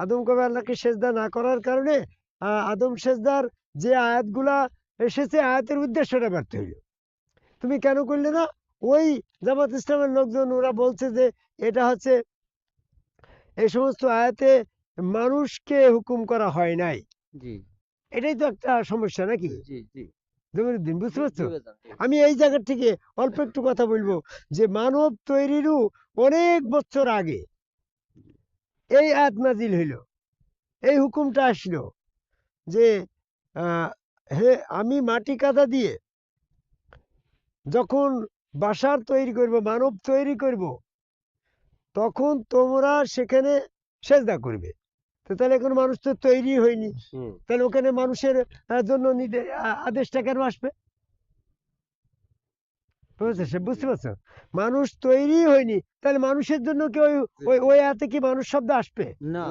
আদম কবে আল্লাহকে সেজদা না করার কারণে আদম সেজদার যে আয়াতগুলা এসেছে আয়াতের উদ্দেশ্যটা ব্যর্থ হইল। তুমি কেন করলে না? ওই জামাত ইসলামের লোকজন ওরা বলছে যে এটা হচ্ছে এই সমস্ত আয়াতে মানুষকে হুকুম করা হয় নাই। এটাই তো একটা সমস্যা নাকি? জমিরুদ্দিন বুঝতে পারছ। আমি এই জায়গা থেকে অল্প একটু কথা বলব যে মানব তৈরিরও অনেক বছর আগে এই আয়াত নাজিল হইল। এই হুকুমটা আসলো যে হে আমি মাটি কাদা দিয়ে যখন বাসার তৈরি করব মানব তৈরি করব তখন তোমরা সেখানে সেজদা করবে। তো তাহলে এখন মানুষ তো তৈরি হয়নি। তাহলে ওখানে মানুষের জন্য আদেশটা কেন আসবে? বুঝতে পারছ? বুঝতে পারছ? মানুষ তৈরি হয়নি। তাহলে মানুষের জন্য কি ওই ওই এতে হাতে কি মানুষ শব্দ আসবে? না।